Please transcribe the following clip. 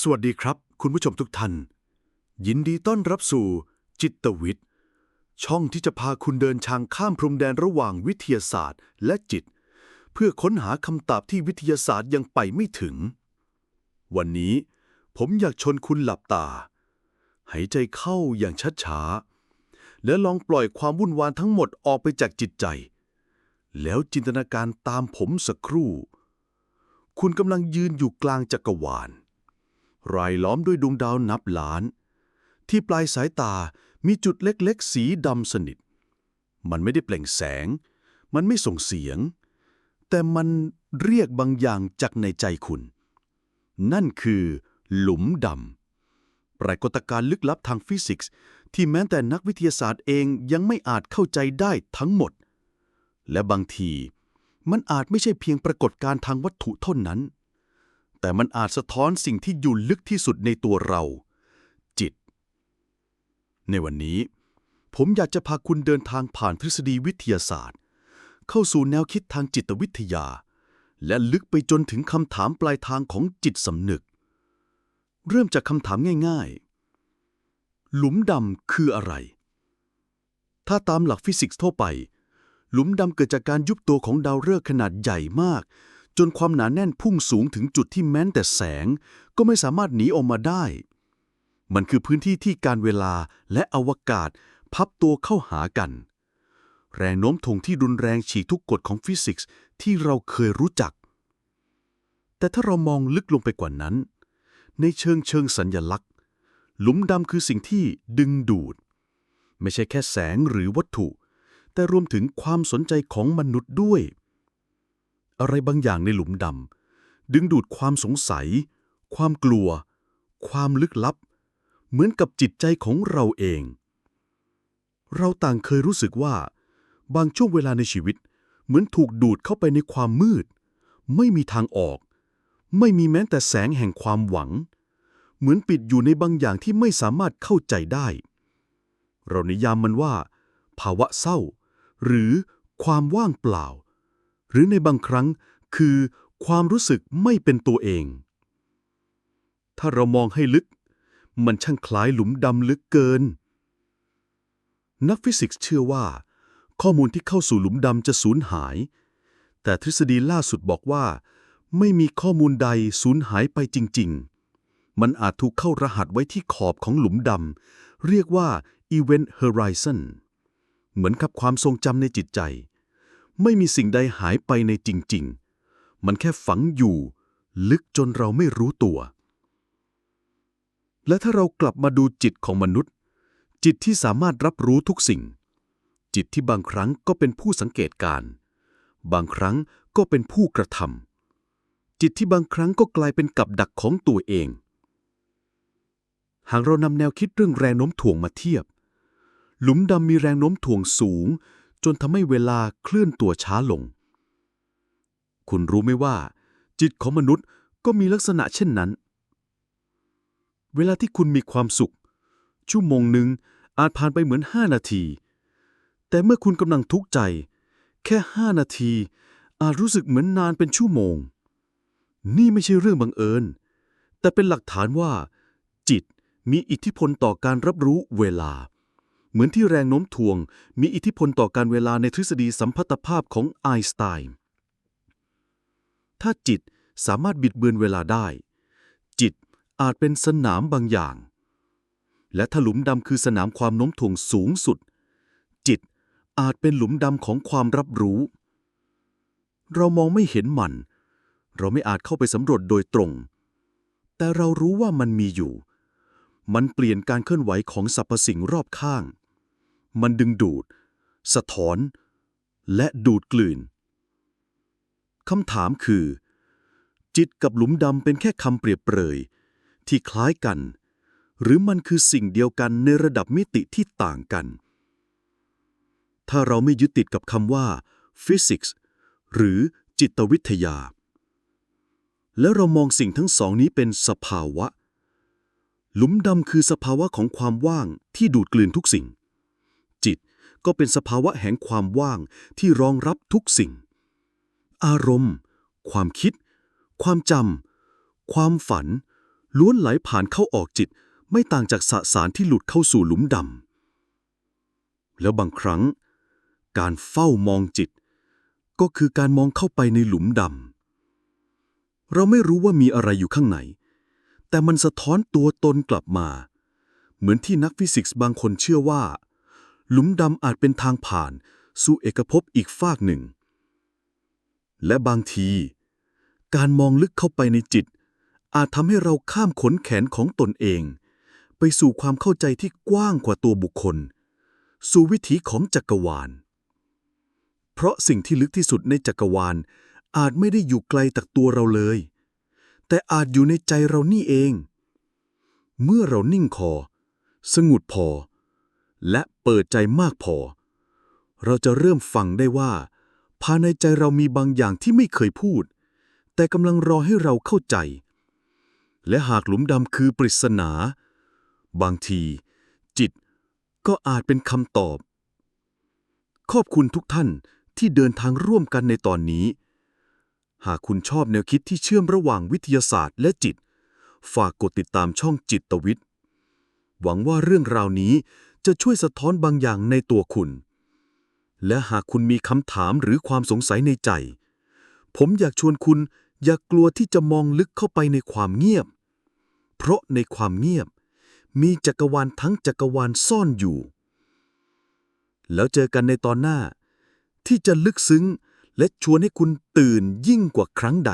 สวัสดีครับ คุณผู้ชมทุกท่าน ยินดีต้อนรับสู่ จิตวิทย์ ช่องที่จะพาคุณเดินทางข้ามพรมแดนระหว่างวิทยาศาสตร์ และจิต เพื่อค้นหาคำตอบที่วิทยาศาสตร์ยังไปไม่ถึง วันนี้ ผมอยากชวนคุณหลับตา หายใจเข้าอย่างช้าๆและลองปล่อยความวุ่นวายทั้งหมดออกไปจากจิตใจ แล้วจินตนาการตามผมสักครู่ คุณกำลังยืนอยู่กลางจักรวาล รายล้อมด้วยดวงดาวนับล้าน ที่ปลายสายตามีจุดเล็กๆ สีดำสนิท มันไม่ได้เปล่งแสง มันไม่ส่งเสียง แต่มันเรียกบางอย่างจากในใจคุณ นั่นคือ หลุมดำปรากฏการณ์ลึกลับทางฟิสิกส์ ที่แม้แต่นักวิทยาศาสตร์เองยังไม่อาจเข้าใจได้ทั้งหมด และบางที มันอาจไม่ใช่เพียงปรากฏการณ์ทางวัตถุเท่านั้น แต่มันอาจสะท้อนสิ่งที่อยู่ลึกที่สุดในตัวเรา จิต ในวันนี้ ผมอยากจะพาคุณเดินทางผ่านทฤษฎีวิทยาศาสตร์ เข้าสู่แนวคิดทางจิตวิทยา และลึกไปจนถึงคำถามปลายทางของจิตสำนึก เริ่มจากคำถามง่ายๆ หลุมดำคืออะไร ถ้าตามหลักฟิสิกส์ทั่วไป หลุมดำเกิดจากการยุบตัวของดาวฤกษ์ขนาดใหญ่มาก จนความหนาแน่นพุ่งสูงถึงจุดที่แม้แต่แสง ก็ไม่สามารถหนีออกมาได้ มันคือพื้นที่ที่การเวลาและอวกาศพับตัวเข้าหากัน แรงโน้มถ่วงที่รุนแรงฉีกทุกกฎของฟิสิกส์ที่เราเคยรู้จัก แต่ถ้าเรามองลึกลงไปกว่านั้น ในเชิงเชิงสัญญลักษณ์ หลุมดำคือสิ่งที่ดึงดูด ไม่ใช่แค่แสงหรือวัตถุ แต่รวมถึงความสนใจของมนุษย์ด้วย อะไรบางอย่างในหลุมดำดึงดูดความสงสัย ความกลัว ความลึกลับ เหมือนกับจิตใจของเราเอง เราต่างเคยรู้สึกว่า บางช่วงเวลาในชีวิต เหมือนถูกดูดเข้าไปในความมืด ไม่มีทางออก ไม่มีแม้แต่แสงแห่งความหวัง เหมือนปิดอยู่ในบางอย่างที่ไม่สามารถเข้าใจได้ เรานิยามมันว่า ภาวะเศร้า หรือความว่างเปล่า หรือในบางครั้งคือความรู้สึกไม่เป็นตัวเอง ถ้าเรามองให้ลึก มันช่างคล้ายหลุมดำลึกเกิน นักฟิสิกส์เชื่อว่า ข้อมูลที่เข้าสู่หลุมดำจะสูญหาย แต่ทฤษฎีล่าสุดบอกว่า ไม่มีข้อมูลใดสูญหายไปจริง ๆ มันอาจถูกเข้ารหัสไว้ที่ขอบของหลุมดำเรียกว่า Event Horizon เหมือนกับความทรงจำในจิตใจ ไม่มีสิ่งใดหายไปในจริง ๆ มันแค่ฝังอยู่ ลึกจนเราไม่รู้ตัว และถ้าเรากลับมาดูจิตของมนุษย์ จิตที่สามารถรับรู้ทุกสิ่ง จิตที่บางครั้งก็เป็นผู้สังเกตการณ์บางครั้งก็เป็นผู้กระทำจิตที่บางครั้งก็กลายเป็นกับดักของตัวเอง หากเรานำแนวคิดเรื่องแรงโน้มถ่วงมาเทียบ หลุมดำมีแรงโน้มถ่วงสูง จนทำให้เวลาเคลื่อนตัวช้าลง คุณรู้ไหมว่า จิตของมนุษย์ก็มีลักษณะเช่นนั้น เวลาที่คุณมีความสุข ชั่วโมงหนึ่งอาจผ่านไปเหมือน5นาที แต่เมื่อคุณกำลังทุกข์ใจ แค่5นาที อาจรู้สึกเหมือนนานเป็นชั่วโมง นี่ไม่ใช่เรื่องบังเอิญ แต่เป็นหลักฐานว่า จิตมีอิทธิพลต่อการรับรู้เวลา เหมือนที่แรงโน้มถ่วง มีอิทธิพลต่อการเวลาในทฤษฎีสัมพัทธภาพของไอน์สไตน์ ถ้าจิตสามารถบิดเบือนเวลาได้ จิตอาจเป็นสนามบางอย่าง และถ้าหลุมดำคือสนามความโน้มถ่วงสูงสุด จิตอาจเป็นหลุมดำของความรับรู้ เรามองไม่เห็นมัน เราไม่อาจเข้าไปสำรวจโดยตรง แต่เรารู้ว่ามันมีอยู่ มันเปลี่ยนการเคลื่อนไหวของสรรพสิ่งรอบข้าง มันดึงดูด สะท้อน และดูดกลืนคำถามคือ จิตกับหลุมดำเป็นแค่คำเปรียบเปรย ที่คล้ายกัน หรือมันคือสิ่งเดียวกันในระดับมิติที่ต่างกัน ถ้าเราไม่ยึดติดกับคำว่า physics หรือจิตวิทยา แล้วเรามองสิ่งทั้งสองนี้เป็นสภาวะ หลุมดำคือสภาวะของความว่างที่ดูดกลืนทุกสิ่ง ก็เป็นสภาวะแห่งความว่างที่รองรับทุกสิ่ง อารมณ์ ความคิด ความจำ ความฝัน ล้วนไหลผ่านเข้าออกจิต ไม่ต่างจากสสารที่หลุดเข้าสู่หลุมดำ แล้วบางครั้ง การเฝ้ามองจิต ก็คือการมองเข้าไปในหลุมดำ เราไม่รู้ว่ามีอะไรอยู่ข้างในแต่มันสะท้อนตัวตนกลับมา เหมือนที่นักฟิสิกส์บางคนเชื่อว่า หลุมดำอาจเป็นทางผ่านสู่เอกภพอีกฟากหนึ่ง และบางที การมองลึกเข้าไปในจิต อาจทำให้เราข้ามขนแขนของตนเอง ไปสู่ความเข้าใจที่กว้างกว่าตัวบุคคล สู่วิถีของจักรวาล เพราะสิ่งที่ลึกที่สุดในจักรวาล อาจไม่ได้อยู่ไกลจากตัวเราเลย แต่อาจอยู่ในใจเรานี่เอง เมื่อเรานิ่งคอ สงุดพอ และ เปิดใจมากพอ เราจะเริ่มฟังได้ว่า ภายในใจเรามีบางอย่างที่ไม่เคยพูด แต่กำลังรอให้เราเข้าใจ และหากหลุมดำคือปริศนา บางที จิตก็อาจเป็นคำตอบ ขอบคุณทุกท่านที่เดินทางร่วมกันในตอนนี้ หากคุณชอบแนวคิดที่เชื่อมระหว่างวิทยาศาสตร์และจิต ฝากกดติดตามช่องจิตวิทย์ หวังว่าเรื่องราวนี้ จะช่วยสะท้อนบางอย่างในตัวคุณ และหากคุณมีคำถามหรือความสงสัยในใจ ผมอยากชวนคุณอย่ากลัวที่จะมองลึกเข้าไปในความเงียบ เพราะในความเงียบ มีจักรวาลทั้งจักรวาลซ่อนอยู่ แล้วเจอกันในตอนหน้า ที่จะลึกซึ้งและชวนให้คุณตื่นยิ่งกว่าครั้งใด